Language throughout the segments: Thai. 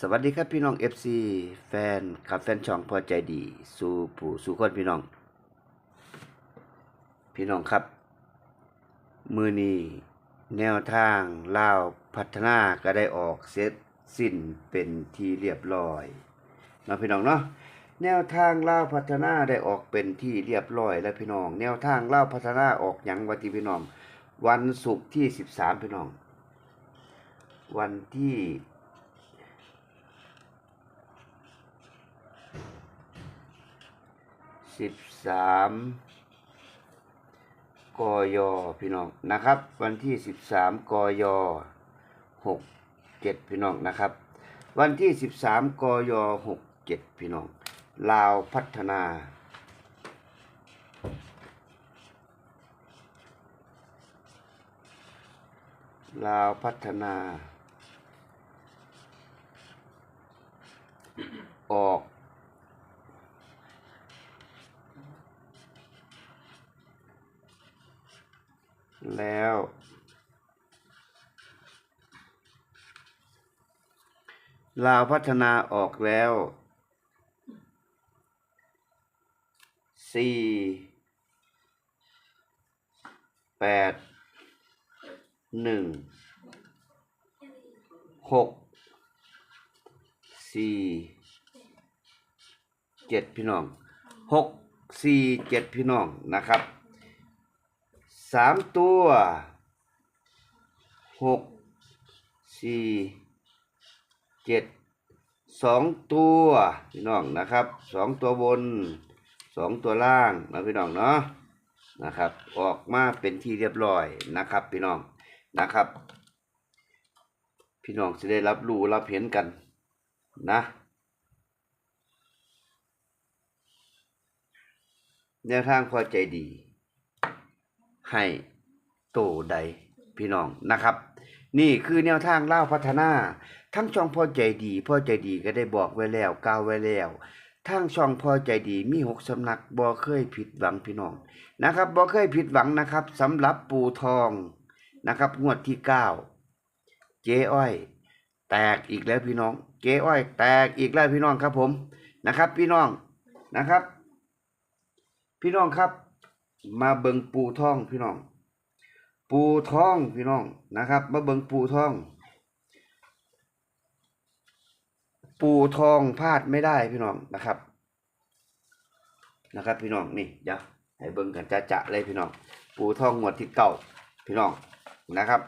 สวัสดีครับพี่น้อง FC แฟนครับแฟนช่องพอใจดี สู่ผู้สู่คนพี่น้อง พี่น้องครับ มือนี้แนวทางล่าวพัฒนาก็ได้ออกเสร็จสิ้นเป็นที่เรียบร้อยเนาะพี่น้องเนาะแนวทางล่าวพัฒนาได้ออกเป็นที่เรียบร้อยแล้วพี่น้อง แนวทางล่าวพัฒนาออกหยังวันที่พี่น้อง วันศุกร์ที่13พี่น้อง วันที่ สิบสามกยพี่น้องนะครับ วันที่สิบสามกยหกเจ็ดพี่น้องนะครับ วันที่สิบสามกยหกเจ็ดพี่น้องลาวพัฒนาลาวพัฒนา ออก แล้ว ลาวพัฒนาออกแล้วสี่แปดหนึ่งหกสี่เจ็ดพี่น้องหกสี่เจ็ดพี่น้องนะครับสามตัวหกสี่ เจ็ดสองตัวพี่น้องนะครับสองตัวบนสองตัวล่างนะพี่น้องเนาะนะครับ ออกมาเป็นที่เรียบร้อยนะครับ พี่น้องนะครับ พี่น้องจะได้รับรู้รับเห็นกันนะแนวทางพอใจดี ให้โตใดพี่น้องนะครับ นี่คือแนวทางเล่าพัฒนา ทั้งช่องพ่อใจดี พ่อใจดีก็ได้บอกไว้แล้วกล่าวไว้แล้วทั้งช่องพ่อใจดีมีหกสำนักบ่เคยผิดหวังพี่น้องนะครับบ่เคยผิดหวังนะครับสำหรับปูทองนะครับ งวดที่เก้าเจ๊อ้อย แตกอีกแล้วพี่น้อง เจ๊อ้อย แตกอีกแล้วพี่น้องครับผมนะครับ พี่น้องนะครับ พี่น้องครับ มาเบิงปูทองพี่น้อง ปูทองพี่น้องนะครับมาเบิงปูทอง ปูทองพลาดไม่ได้พี่น้องนะครับ นะครับ พี่น้องนี่เดี๋ยวให้เบิงกันจะจะเลยพี่น้อง ปูทองงวดที่เก้าพี่น้องนะครับ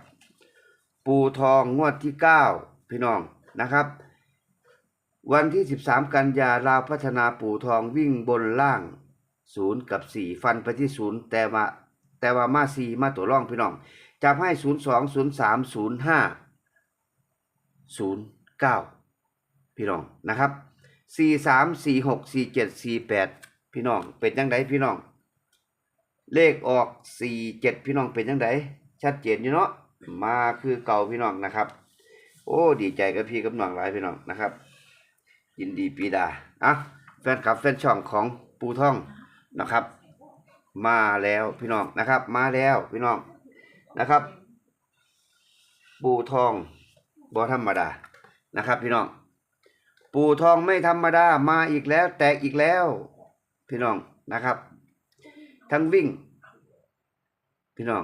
ปูทองงวดที่เก้าพี่น้องนะครับ วันที่สิบสามกันยาลาวพัฒนาปูทองวิ่งบนล่างศูนย์กับสี่ฟันไปที่ศูนย์แต่ว่า แต่ว่ามาสี่มาตัวร่องพี่น้องจับให้ศูนย์สองศูนย์สามศูนย์ห้าศูนย์เก้าพี่น้องนะครับสี่สามสี่หกสี่เจ็ดสี่แปดพี่น้องเป็นยังไงพี่น้อง เลขออกสี่เจ็ดพี่น้องเป็นยังไงชัดเจนอยู่เนาะมาคือเก่าพี่น้องนะครับ โอ้ดีใจกับพี่กับน้องหลายพี่น้องนะครับ ยินดีปีดาอะแฟนคลับแฟนช่องของปูท่องนะครับ มาแล้วพี่น้องนะครับ มาแล้วพี่น้องนะครับ ปูทองบอธรรมดานะครับ พี่น้อง ปูทองไม่ธรรมดามาอีกแล้ว แตกอีกแล้ว พี่น้องนะครับ ทั้งวิ่ง พี่น้อง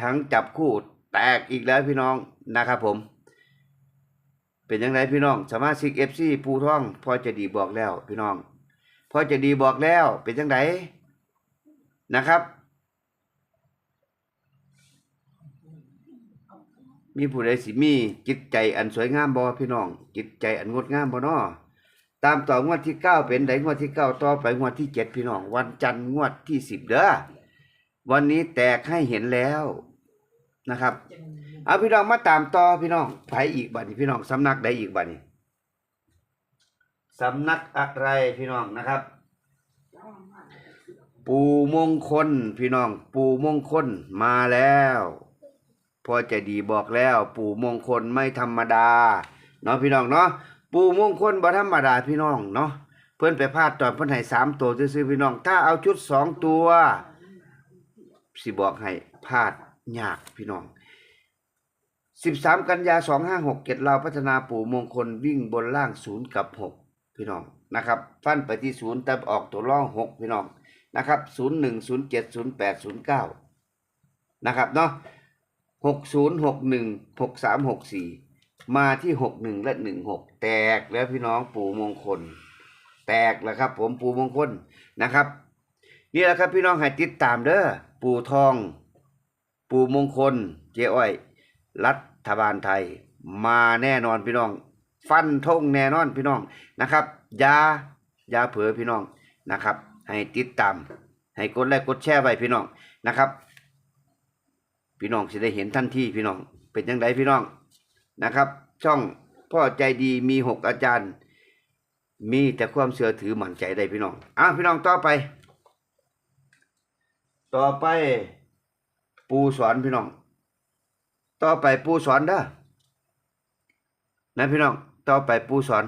ทั้งจับคู่แตกอีกแล้วพี่น้องนะครับ ผม เป็นยังไงพี่น้องสมาชิกเอฟซีปูทอง พอจะดีบอกแล้ว พี่น้อง พอจะดีบอกแล้ว เป็นจังได นะครับ มีผู้ใดสิมีจิตใจอันสวยงามบ่พี่น้อง จิตใจอันงดงามบ่น้อตามต่องวดที่เก้าเป็นไดงวดที่เก้าต่อไปงวดที่เจ็ดพี่น้อง วันจันทร์งวดที่สิบเด้อวันนี้แตกให้เห็นแล้วนะครับเอาพี่น้องมาตามต่อพี่น้องไผอีกบัดนี้พี่น้องสำนักใดอีกบัดนี้สำนักอะไรพี่น้องนะครับ ปูมงคล พี่น้อง ปูมงคลมาแล้วพอใจะดีบอกแล้ว ปูมงคลไม่ธรรมดาเนาะพี่น้องเนาะปูมงคลบ่ธรรมดาพี่น้องเนาะเพื่อนไปพลาดตอนเพื่อนให้สามตัวซื้อพี่น้อง ถ้าเอาชุดสองตัวสิบอกให้พลาดยากพี่น้อง13กันยา256เกตเราพัฒนาปู่มงคลวิ่งบนล่าง0กับ6พี่น้องนะครับ ฟันไปที่0แต่ออกตัวร่อง6พี่น้อง นะครับ01 07 08 09นะครับเนาะ60 61 63 64มาที่61และ16แตกแล้วพี่น้องปู่มงคล แตกแล้วครับ ผมปู่มงคลนะครับนี่แหละครับพี่น้องให้ติดตามเด้อปู่ทอง ปู่มงคล เจ้อ้อย รัฐบาลไทย มาแน่นอนพี่น้อง ฟันธงแน่นอนพี่น้องนะครับยายาเผลอพี่น้องนะครับ ให้ติดตาม ให้กดไลค์กดแชร์ไว้พี่น้องนะครับ พี่น้องจะได้เห็นทันที่พี่น้องเป็นยังไงพี่น้องนะครับ ช่องพ่อใจดีมีหกอาจารย์ มีแต่ความเชื่อถือหมั่นใจได้พี่น้องอะพี่น้องต่อไป ต่อไปปูสอนพี่น้อง ต่อไปปูสอนเด้อนะพี่น้องต่อไปปูสอน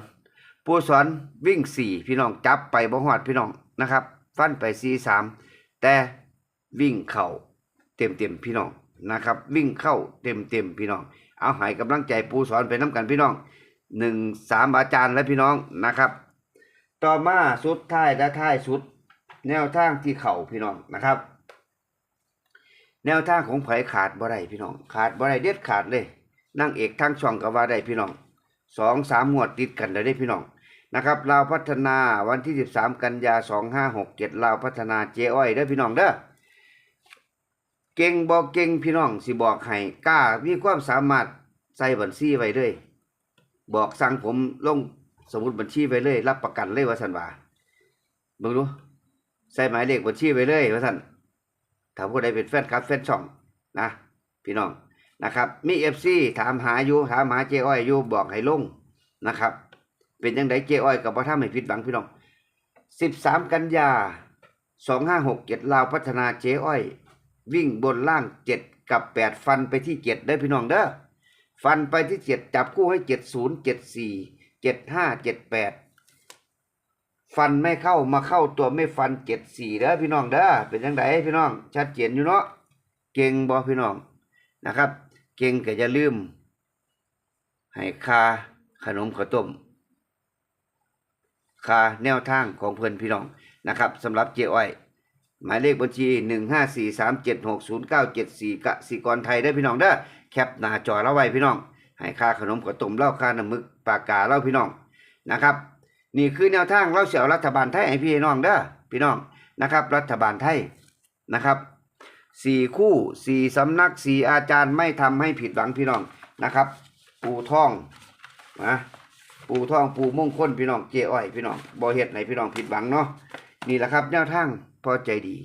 ปูสอนวิ่งสี่พี่น้องจับไปบ่หอดพี่น้องนะครับ ฟันไปสี่สามแต่วิ่งเข่าเต็มเต็มพี่น้องนะครับ วิ่งเข้าเต็มเต็มพี่น้อง เอาหายกำลังใจปูสอนไปน้ำกันพี่น้องหนึ่งสามอาจารย์และพี่น้องนะครับ ต่อมาสุดท้ายและท้ายสุด แนวทางที่เข่าพี่น้องนะครับ แนวทางของไผขาดบ่ได้พี่น้อง ขาดบ่ได้เด็ดขาดเลยนั่งเอกทั้งช่องก็ว่าได้พี่น้องสองสามงวดติดกันได้พี่น้อง นะครับลาวพัฒนาวันที่สิบสามกันยาสองห้าหกเจ็ดลาวพัฒนาเจ้อ้อยเด้อพี่น้องเด้อเก่งบอกเก่งพี่น้องสิบอกให้กล้ามีความสามารถใส่บัญชีไว้เลยบอกสั่งผมลงสมุดบัญชีไว้เลย รับประกันเลยว่าสันว่าเบิ่งดูใส่หมายเลขบัญชีไว้เลยว่าสันถ้าผู้ใดเป็นแฟนคลับแฟนช่องนะ พี่น้องนะครับ มีเอฟซีถามหาอยู่ถามหาเจ้อ้อยอยู่บอกให้ลงนะครับ เป็นยังไงเจ้อ้อยกับพ่อท่าไม่ผิดหวังพี่น้องสิบสามกันยาสองห้าหกเจ็ดลาวพัฒนาเจ้อ้อย วิ่งบนล่างเจ็ดกับแปดฟันไปที่เจ็ดได้พี่น้องเด้อฟันไปที่เจ็ดจับคู่ให้เจ็ดศูนย์เจ็ดสี่เจ็ดห้าเจ็ดแปดฟันไม่เข้ามาเข้าตัวไม่ฟันเจ็ดสี่เด้อพี่น้องเด้อเป็นยังไงพี่น้อง ชัดเจนอยู่เนาะเก่งบอพี่น้องนะครับ เก่งก็อย่าลืม ให้คาขนมข้าวต้ม คาแนวทางของเพื่อนพี่น้องนะครับสำหรับเจ้อ้อยหมายเลขบัญชีหนึ่งห้าสี่สามเจ็ดหกศูนย์เก้าเจ็ดสี่กสิกรไทยได้พี่น้องเด้อแคปหน้าจอเราไว้พี่น้อง ให้ค่าขนมข้าวต้มเล้าค่าน้ำมึกปากกาเล้าพี่น้องนะครับ นี่คือแนวทางเราเสียวรัฐบาลไทยให้พี่น้องเด้อพี่น้องนะครับ รัฐบาลไทยนะครับสี่คู่สี่สำนักสี่อาจารย์ไม่ทำให้ผิดหวังพี่น้องนะครับ ปูท่องนะ ปูท่องปูมงคลพี่น้องเจ้อ้อยพี่น้องบ่เฮ็ดให้พี่น้องผิดหวังเนาะนี่แหละครับแนวทางพอใจดี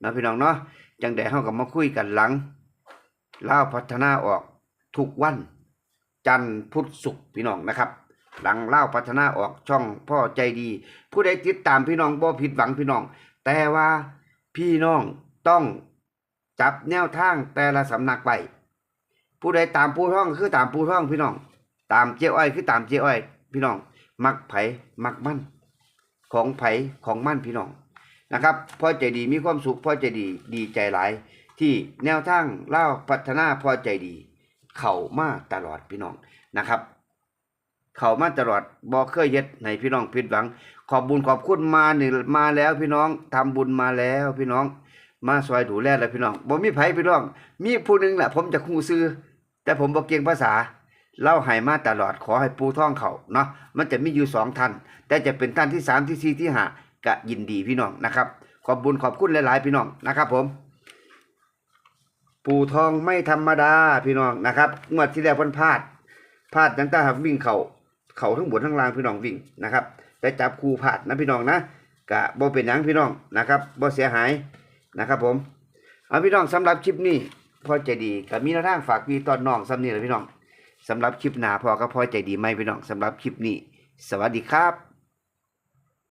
เนาะพี่น้องเนาะจังได๋เฮาก็มาคุยกันหลังเล่าพัฒนาออกทุกวัน จันทร์พุธศุกร์พี่น้องนะครับ หลังเล่าพัฒนาออกช่องพ่อใจดี ผู้ใดติดตามพี่น้องบ่ผิดหวังพี่น้อง แต่ว่าพี่น้องต้องจับแนวทางแต่ละสำนักไปผู้ใดตามปูท่องคือตามปูท่องพี่น้อง ตามเจ้อ้อยคือตามเจ้อ้อย พี่น้อง มักไผมักมั่นของไผของมั่นพี่น้องนะครับพ่อใจดีมีความสุขพ่อใจดีดีใจหลาย ที่แนวทางเล่าพัฒนาพ่อใจดี เข้ามาตลอดพี่น้องนะครับ เข้ามาตลอดบ่เคยเฮ็ดให้พี่น้องผิดหวัง ขอบบุญขอบคุณมาหนึ่งมาแล้วพี่น้องทำบุญมาแล้วพี่น้อง มาซอยดูแลแล้วพี่น้องบ่มีไผพี่น้อง มีผู้หนึงแหละผมจะคู่ซื้อแต่ผมบ่เก่งภาษา เล่าให้มาตลอดขอให้ปูท่องเขาเนาะมันจะมีอยู่สองท่านแต่จะเป็นท่านที่สามที่สี่ที่ห้าก็ยินดีพี่น้องนะครับ ขอบบุญขอบคุณหลาย ๆ พี่น้องนะครับ ผม ปูทองไม่ธรรมดาพี่น้องนะครับงวดที่แล้วพิ่นพลาดพลาดตั้งแต่หักวิ่งเขาเข่าทั้งบนทั้งล่างพี่น้องวิ่งนะครับ แต่จับคูพลาดนะพี่น้องนะกะบ่เป็นหยังพี่น้องนะครับบ่เสียหายนะครับ ผมเอาพี่น้องสำหรับคลิปนี้พอใจดีก็มีแนวทางฝากพี่ตอนน้องสำนี้แหละพี่น้อง สำหรับคลิปหน้าพอก็พอใจดีไหมพี่น้องสำหรับคลิปนี้ สวัสดีครับ